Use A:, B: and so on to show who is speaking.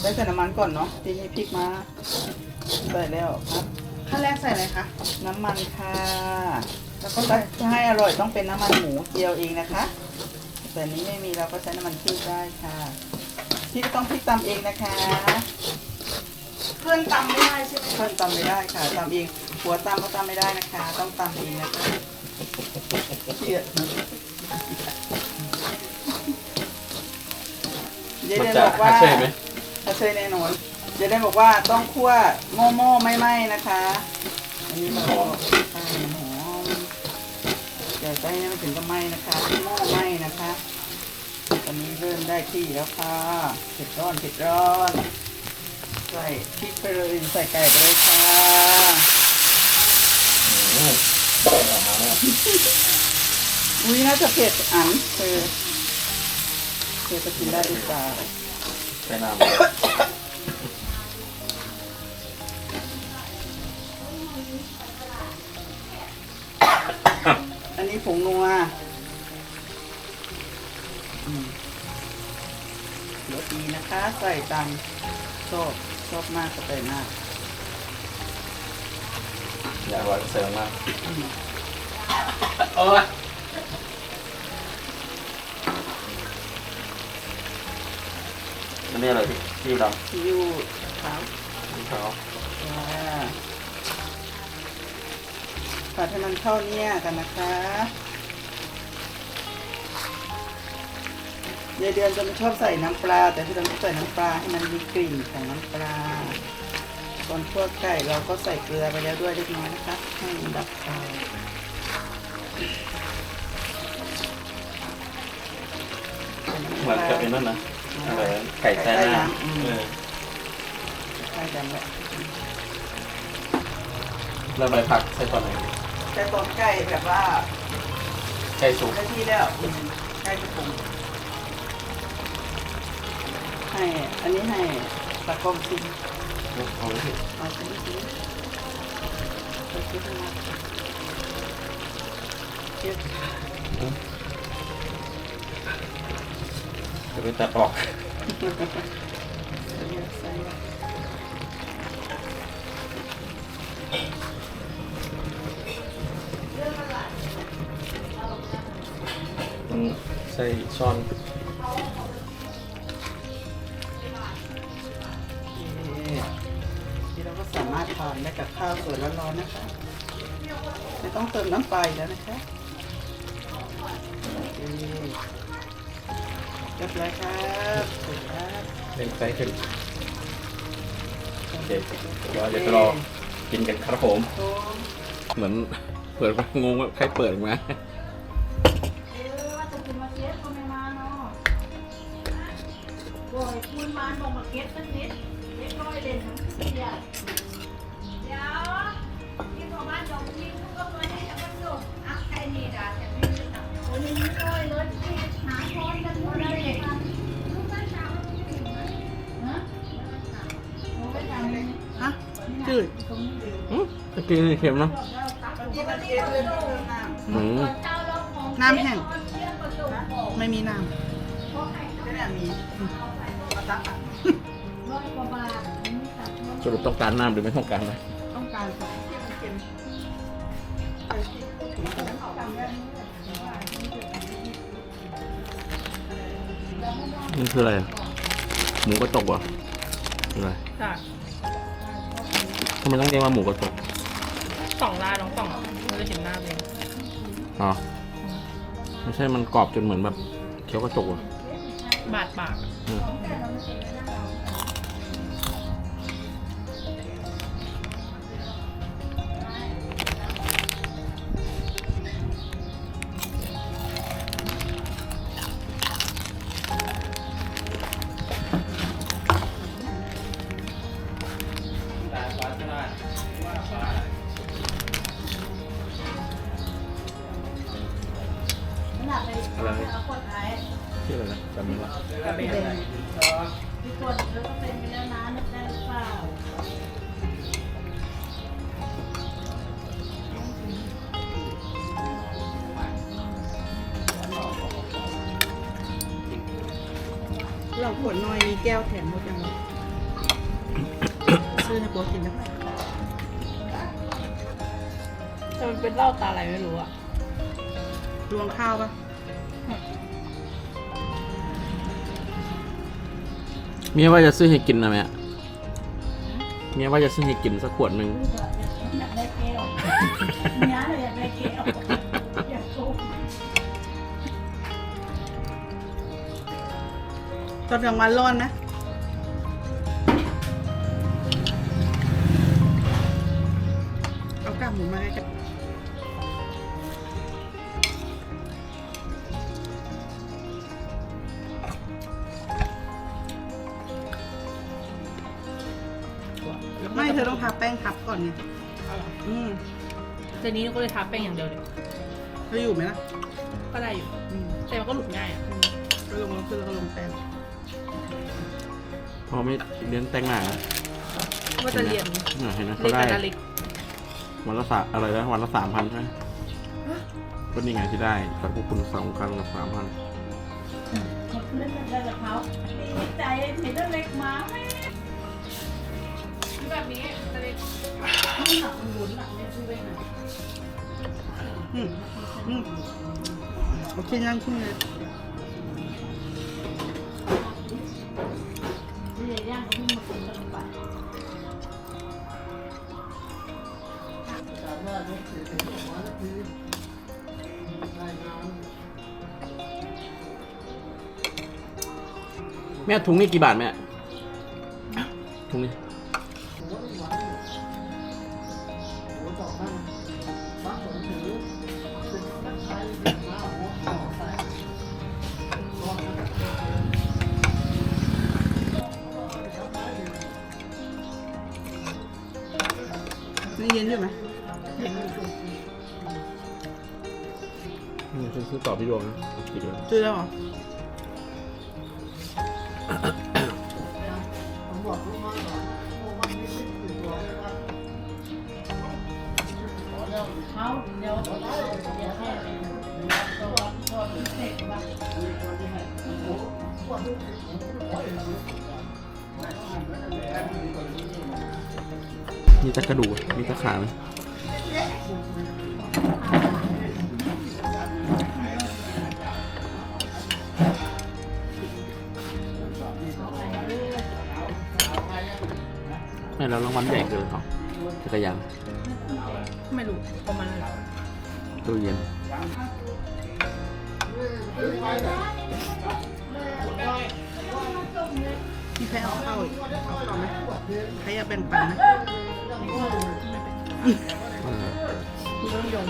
A: ได้ใส่น้ำมันก่อนเนาะทีนี้พริกมาใส่แล้วครับ
B: ขั้นแรกใส่อะไรคะ
A: น้ำมันค่ะ แล้วก็ถ้าให้อร่อยต้องเป็นน้ำมันหมูเจียวเองนะคะ แต่นี้ไม่มีเราก็ใช้น้ำมันพืชได้ค่ะพี่ก็ต้องพริกตำเองนะคะ
B: เครื่องตำไม่ได้ใช่ไหม
A: เพิ่นตำไม่ได้ค่ะตำเอง หัวตำก็ตำไม่ได้นะคะ ต้องตำเองนะคะเกลียดเย
C: มัน
A: เดน
C: จะ
A: บอกว่า
C: หาเช่ไหม
A: ถ้าเชยแน่นอนเยเดนบอกว่าต้องคั่วโม่โม่ไม่ไหม้นะคะ อันนี้มันหอมใช่หอมเดี๋ยวใจให้มันถึงกับไหม้นะคะโม่ไหม้นะคะ ตอนนี้เริ่มได้ที่แล้วค่ะเผ็ดร้อนเผ็ดร้อนใส่พริกไปเลยใส่ไก่ไปเลยค่ะ
C: อืมออกมาแล้ว
A: อุ้ยน่าจะเผ็ดอันเธอเธอจะกินได้หรือเปล่า
C: ใส่น้ำ
A: อันนี้ผงนัวอืมรสดีนะคะ ใส่ตามชอบชอบมากก็ใส่มาก
C: อยากอร่อยก็ใส่มากโอ้ย นนี้อะไรพี่ซีอิ๊วด
A: ซีอิ๊วขาวำ
C: ซีอิ๊วขาว
A: ค่ะผัดให้มันเข้าเนี่ยกันนะคะยายเดือนจะไม่ชอบใส่น้ำปลา แต่ที่เราไม่ใส่น้ำปลาให้มันมีกลิ่นของน้ำปลาตอนคั่วไก่เราก็ใส่เกลือไปแล้วด้วยเล็กน้อยนะคะให้มันดับคาว
C: เหมือนกับเป็นนั่นนะ อะไรนะไก่ใต้น้ำ
A: อืม
C: เออ
A: ใช่กันแหละ
C: แล้วใบผักใส่ตอนไหน
A: แต่ตอนไก่แบบว่า
C: ไก่สุก
A: ได้ที่แล้วอืมไก่ที่ผมให้อันนี้ให้ตะกล้องชิม
C: เอาไว้สิ
A: เอาชิมชิมไปชิมมาเก็บ
C: เดี๋ยวไปตัดออก
A: ใส่
C: ต้อใส่ช้อน
A: ที่เราก็สามารถทานได้กับข้าวสวยร้อนๆนะคะ ไม่ต้องเติมน้ำไปแล้วนะคะ เคเรียบร้อยครับสวยครับ
C: เล่นไฟขึ้นโอเคเดี๋ยวเราจะรอกินกันครับผม
A: โอ้
C: เหมือนเปิดมางงว่าใครเปิดมา
B: เออว่าจะกินมาเก็ตก็ไม่มาเนาะโอ้ยคุณมาลงมาเก็ตสักนิดเล็กน้อยเด่นทั้งเสียเดี๋ยวที่พ่อบ้านยอมทิ้งก็มาให้ฉันมันส่งอะใครนี่ด่าฉันไม่รู้จักโอ้ยนี่ก้อยรถที่หาช้อนกันหม
A: จืด
C: ตะกี้นี่เค็มเนาะ
A: บางทีมันเค็มเลยไม่เติมน้
C: อืมำ
A: น้ำแห้ง ไม่มีน้ำไม่ได้มีมาตักอะ
B: ร้อยกว่าบาทไม่ตัด
C: สรุปต้องการน้ำหรือไม่ต้องการอะไร
A: ต้องการสองที่มันเค็มใส่พริกถึงจะได้เอาไป
C: นี่คืออะไรอะหมูกระจกเหรอคืออะไร
D: ค่ะ
C: ทำ ไมต้องเรียกว่าหมูกระจก
D: สองลาน้องสองเราจะเห็นหน้าเลย
C: อ๋อไม่ใช่มันกรอบจนเหมือนแบบเคี้ยวกระจกเหรอะ
D: บาดปาก
C: อะไรชื่ออะไรนะจำไม่ได้
A: เป็น
B: ทุกคนแล้วก็เป็นไปแล้วนะนึกได้หรือเปล่า
A: เราขวดน้อยมีแก้วแถมหมดยังไง
B: ม
A: ซื้อให้โป๊กินนะ
D: แต่มันเป็นเหล้าตาอะไรไม่รู้อะ
A: รวงข้าวปะ
C: เมียว่าจะซื้อให้กินนะแม่เมียว่าจะซื้อให้กินสักขวดหนึ่ง
B: อยากได้แก้วเนี้ยเลยอยากได้แก้วอยากโกง
A: ตอนกลางวันร้อนไห ไม่เธอต้องทาแป้งทับก่อนไงอืม
D: เจนี้ก็เลยทาแป้งอย่างเดียวเลย
A: เธออยู่ไหมล่ะ
D: ก็ได้อยู่
A: อืม
D: แต่มันก็หลุดง่ายอะ
A: ก็ลงแล้วขึ้นแล้วก็ลงแป้ง
C: พอไม่เลี้ยงแต่งหน้า
D: ก็จะเรียน
C: น่ะเห็นไหม
D: เรี
C: เขา
D: ยน
C: ได้
D: กับนาฬิก
C: วันละสามอะไรนะวันละสามพันใช่ไหมก็นี่ไงที่ได้จากพวกคุณสองครั้งละสามพัน
B: หมดเล่นได้กับเขาดีใจเห็นเรื่องเล็กมาแม่
D: แบบนี้นาฬิก
B: หนักหมุนหนักเนี่ยซื้อไปไหน
A: อืมอืมโอเคนั่งขึ้นเลย
C: แม่ถุงนี่กี่บาทแม่ถุงนี้
A: นี่เย็นอยู่ไหม
C: นี่ฉันซื้อต่อพี่ดวงนะกินเลย
A: ซื้อแล้วเหรอ
B: มี
C: ตะกระดูกมีตะขาไหมไม่แล้วรางวัลใหญ่เกินเหรอจักรยาน
D: ไม่รู้ประมาณนั้น
C: ตู้เย็น
A: พี่แพ้เอาเข้าอีกเอาเข้าไหมใครอยากแบ่งปันไหม
C: เออ
D: คุณต้องยง